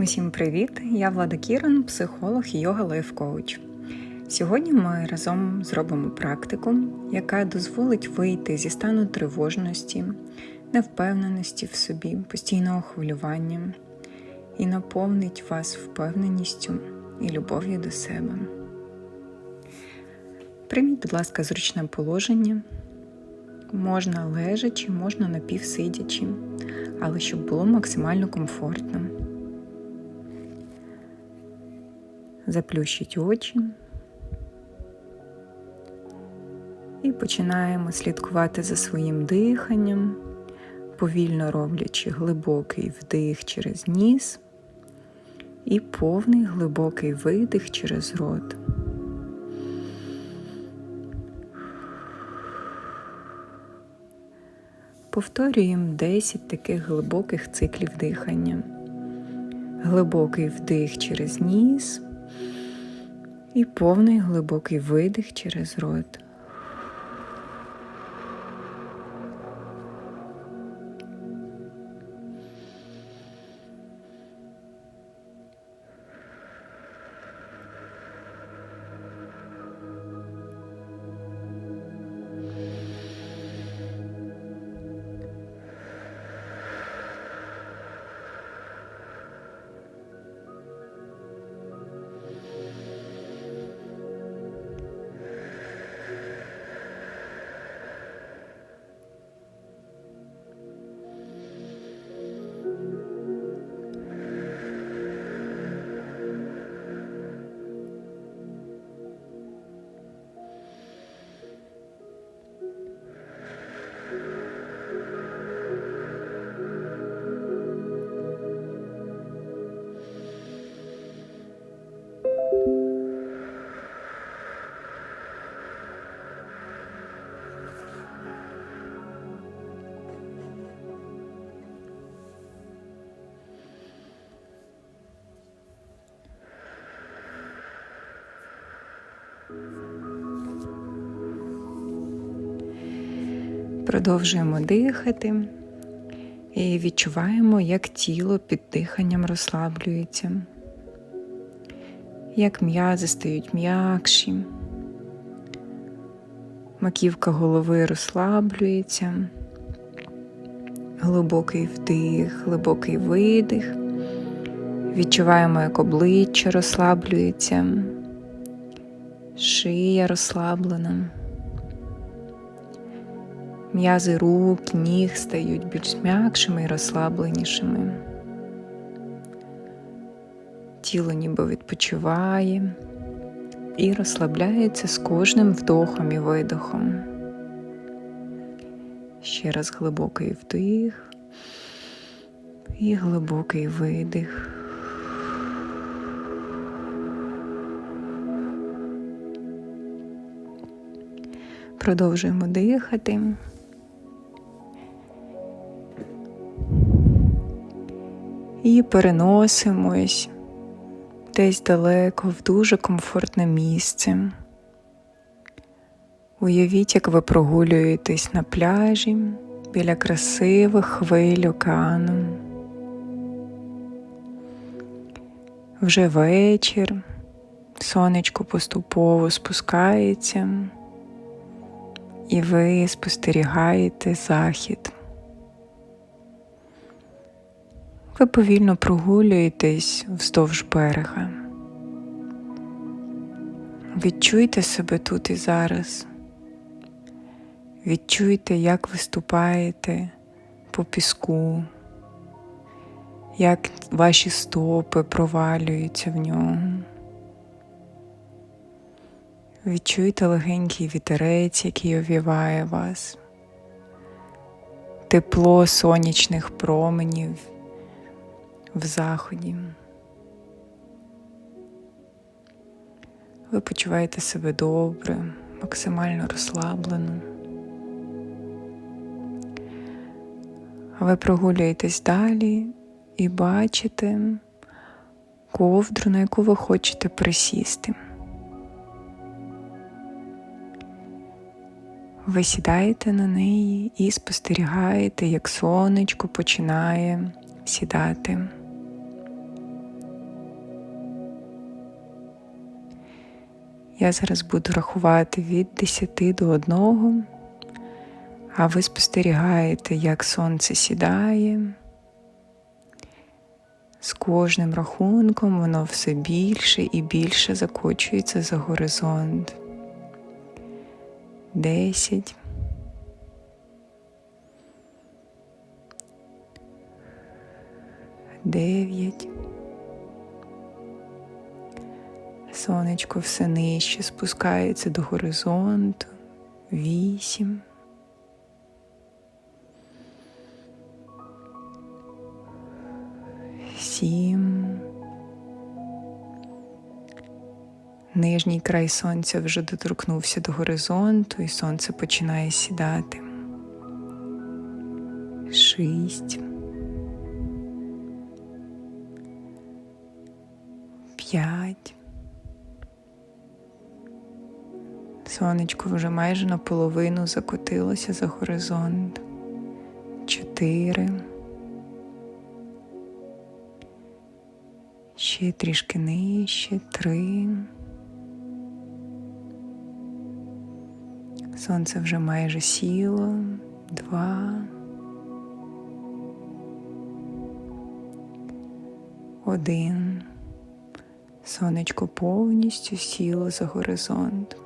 Усім привіт! Я Влада Кіран, психолог і йога лайф коуч. Сьогодні ми разом зробимо практику, яка дозволить вийти зі стану тривожності, невпевненості в собі, постійного хвилювання і наповнить вас впевненістю і любов'ю до себе. Прийміть, будь ласка, зручне положення. Можна лежачи, можна напівсидячи, але щоб було максимально комфортно. Заплющіть очі і починаємо слідкувати за своїм диханням, повільно роблячи глибокий вдих через ніс і повний глибокий видих через рот. Повторюємо 10 таких глибоких циклів дихання. Глибокий вдих через ніс і повний глибокий видих через рот. Продовжуємо дихати і відчуваємо, як тіло під диханням розслаблюється, як м'язи стають м'якші, маківка голови розслаблюється, глибокий вдих, глибокий видих. Відчуваємо, як обличчя розслаблюється, шия розслаблена. М'язи рук, ніг стають більш м'якшими і розслабленішими. Тіло ніби відпочиває і розслабляється з кожним вдохом і видохом. Ще раз глибокий вдих і глибокий видих. Продовжуємо дихати. Переносимось десь далеко в дуже комфортне місце. Уявіть, як ви прогулюєтесь на пляжі біля красивих хвиль океану. Вже вечір, сонечко поступово спускається, і ви спостерігаєте захід. Ви повільно прогулюєтесь вздовж берега. Відчуйте себе тут і зараз. Відчуйте, як ви ступаєте по піску, як ваші стопи провалюються в нього. Відчуйте легенький вітерець, який овіває вас, тепло сонячних променів в заході. Ви почуваєте себе добре, максимально розслаблено. Ви прогулюєтесь далі і бачите ковдру, на яку ви хочете присісти. Ви сідаєте на неї і спостерігаєте, як сонечко починає сідати. Я зараз буду рахувати від 10 до 1, а ви спостерігаєте, як сонце сідає. З кожним рахунком воно все більше і більше закочується за горизонт. Десять. Дев'ять. Сонечко все нижче спускається до горизонту. Вісім. Сім. Нижній край сонця вже доторкнувся до горизонту, і сонце починає сідати. Шість. П'ять. Сонечко вже майже наполовину закотилося за горизонт. Чотири. Ще трішки нижче. Три. Сонце вже майже сіло. Два. Один. Сонечко повністю сіло за горизонт.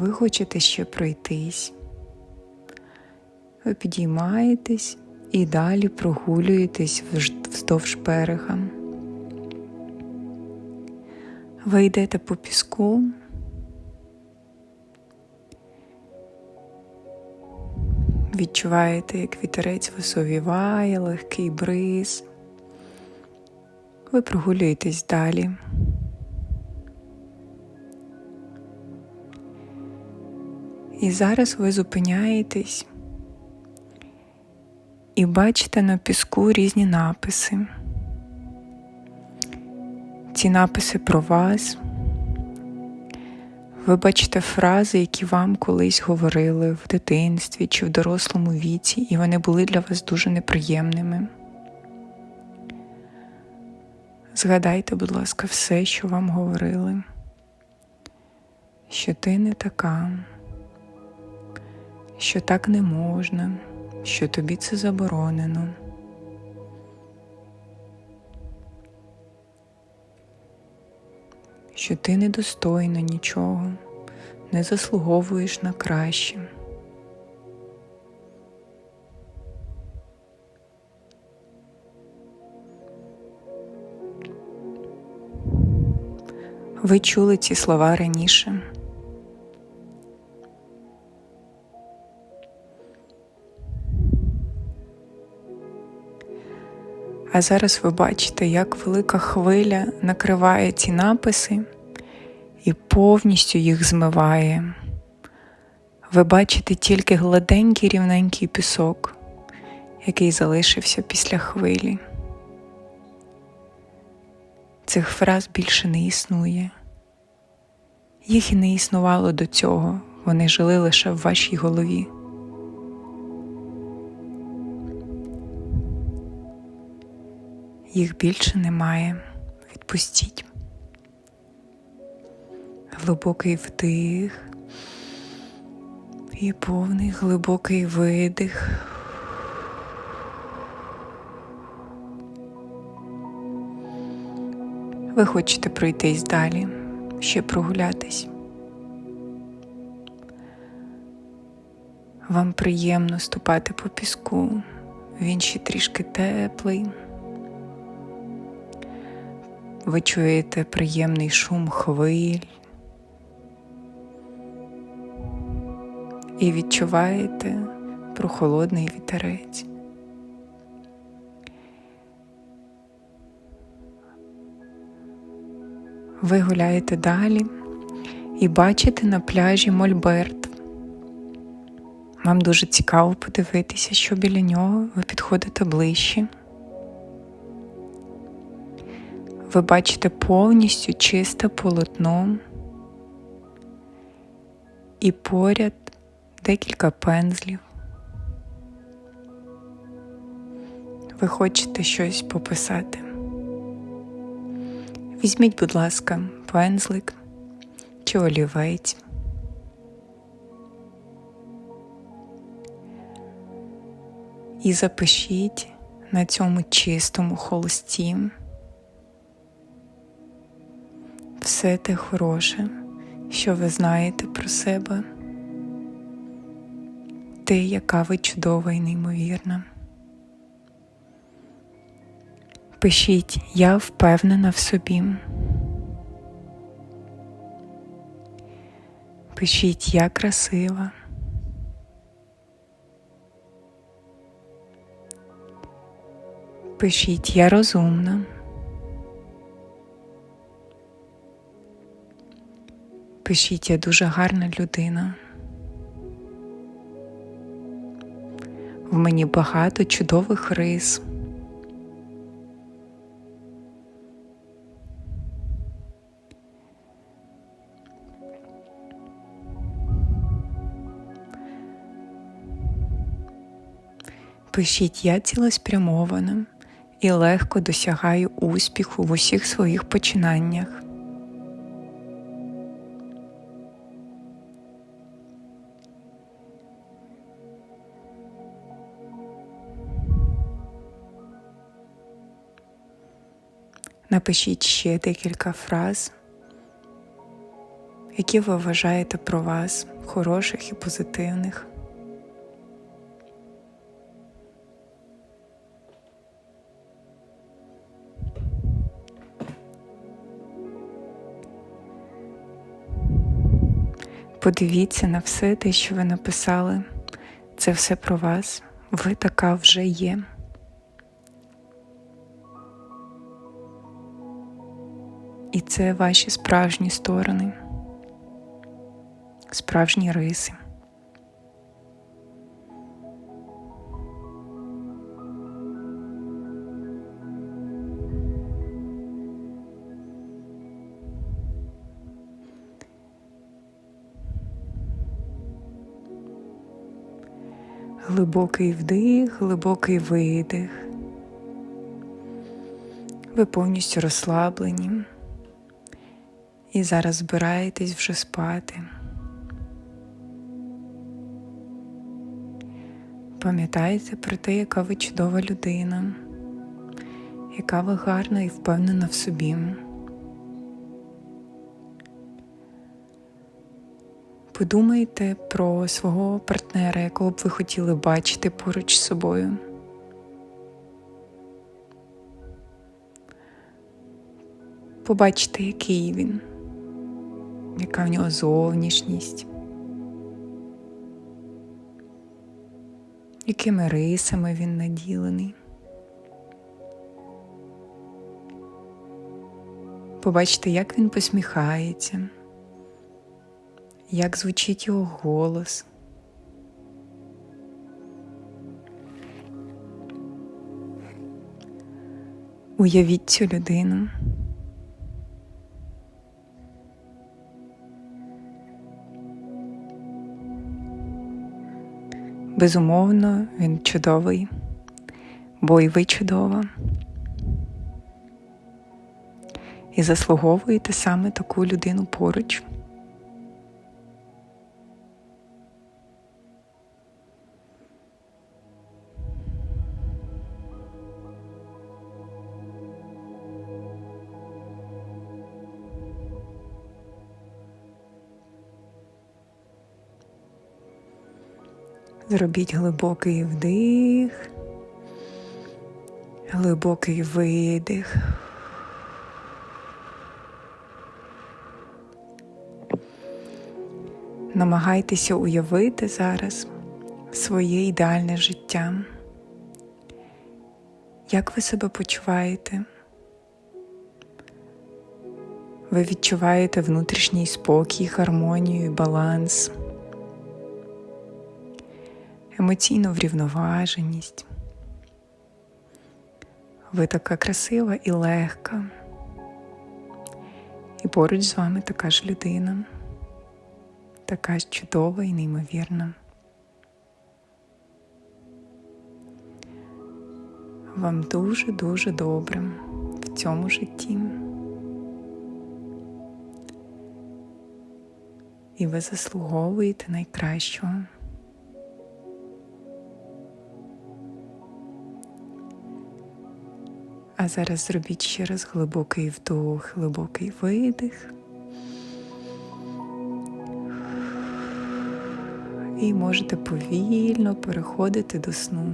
Ви хочете ще пройтись. Ви підіймаєтесь і далі прогулюєтесь вздовж берега. Ви йдете по піску. Відчуваєте, як вітерець вас овіває, легкий бриз. Ви прогулюєтесь далі. І зараз ви зупиняєтесь і бачите на піску різні написи. Ці написи про вас. Ви бачите фрази, які вам колись говорили в дитинстві чи в дорослому віці, і вони були для вас дуже неприємними. Згадайте, будь ласка, все, що вам говорили, що ти не така, що так не можна, що тобі це заборонено. що ти недостойна нічого, не заслуговуєш на краще. Ви чули ці слова раніше. А зараз ви бачите, як велика хвиля накриває ці написи і повністю їх змиває. Ви бачите тільки гладенький рівненький пісок, який залишився після хвилі. Цих фраз більше не існує. Їх і не існувало до цього, вони жили лише в вашій голові. Їх більше немає. Відпустіть. Глибокий вдих і повний глибокий видих. Ви хочете пройтись далі, ще прогулятись. Вам приємно ступати по піску, він ще трішки теплий. Ви чуєте приємний шум хвиль і відчуваєте прохолодний вітерець. Ви гуляєте далі і бачите на пляжі Мольберт. Вам дуже цікаво подивитися, що біля нього ви підходите ближче. Ви бачите повністю чисте полотно і поряд декілька пензлів. Ви хочете щось пописати. Візьміть, будь ласка, пензлик чи олівець. І запишіть на цьому чистому холсті все те хороше, що ви знаєте про себе, те, яка ви чудова і неймовірна. Пишіть Я впевнена в собі. Пишіть Я красива. Пишіть Я розумна. Пишіть Я дуже гарна людина. В мені багато чудових рис. Пишіть я цілеспрямована і легко досягаю успіху в усіх своїх починаннях. Напишіть ще декілька фраз, які ви вважаєте про вас хороших і позитивних. Подивіться на все те, що ви написали. Це все про вас. Ви така вже є. І це ваші справжні сторони, справжні риси. Глибокий вдих, глибокий видих. Ви повністю розслаблені і зараз збираєтесь вже спати. Пам'ятайте про те, яка ви чудова людина, яка ви гарна і впевнена в собі. Подумайте про свого партнера, якого б ви хотіли бачити поруч з собою. Побачте, який він, яка в нього зовнішність, якими рисами він наділений. Побачте, як він посміхається як звучить його голос. Уявіть цю людину. Безумовно, він чудовий, бо і ви чудова. І заслуговуєте саме таку людину поруч. Зробіть глибокий вдих, глибокий видих. Намагайтеся уявити зараз своє ідеальне життя. Як ви себе почуваєте? Ви відчуваєте внутрішній спокій, гармонію баланс емоційну врівноваженість. Ви така красива і легка, і поруч з вами така ж людина, така ж чудова і неймовірна. Вам дуже-дуже добре в цьому житті. І ви заслуговуєте найкращого. А зараз зробіть ще раз глибокий вдох, глибокий видих. І можете повільно переходити до сну.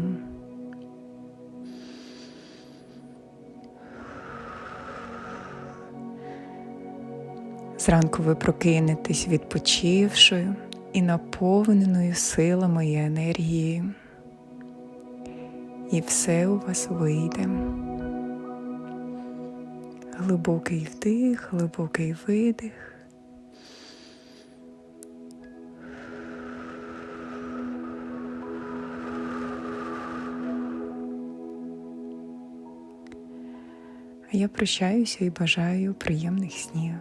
Зранку ви прокинетесь відпочившою і наповненою силами і енергією. І все у вас вийде. Глибокий вдих, глибокий видих. Я прощаюся і бажаю приємних снів.